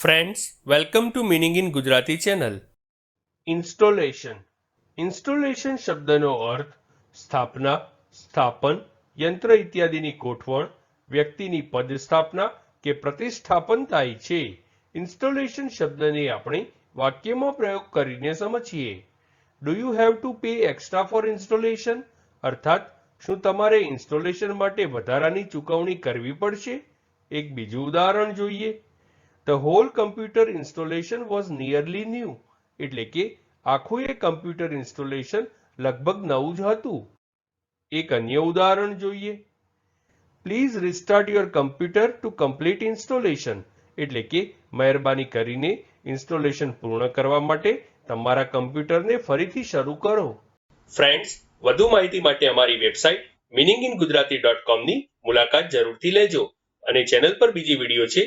Friends welcome to meaning in Gujarati channel installation installation શબ્દનો અર્થ સ્થાપના, સ્થાપન, યંત્ર ઇત્યાદિની ગોઠવણ, વ્યક્તિની પદસ્થાપના કે પ્રતિષ્ઠાપન થાય છે. ઇન્સ્ટોલેશન શબ્દને આપણે વાક્યમાં પ્રયોગ કરીને સમજીએ. Do you have to pay extra for installation અર્થાત, શું તમારે ઇન્સ્ટોલેશન માટે વધારાની ચૂકવણી કરવી પડશે? એક બીજું ઉદાહરણ જોઈએ. The whole computer installation was nearly new એટલે કે આખું એ કમ્પ્યુટર ઇન્સ્ટોલેશન લગભગ નવું જ હતું. એક અન્ય ઉદાહરણ જોઈએ. Please restart your computer to complete installation એટલે કે મહેરબાની કરીને ઇન્સ્ટોલેશન પૂર્ણ કરવા માટે તમારા કમ્પ્યુટરને ફરીથી શરૂ કરો. ફ્રેન્ડ્સ વધુ માહિતી માટે અમારી website meaning in Gujarati dot કોમની મુલાકાત જરૂરથી લેજો અને ચેનલ પર બીજી વીડિયો છે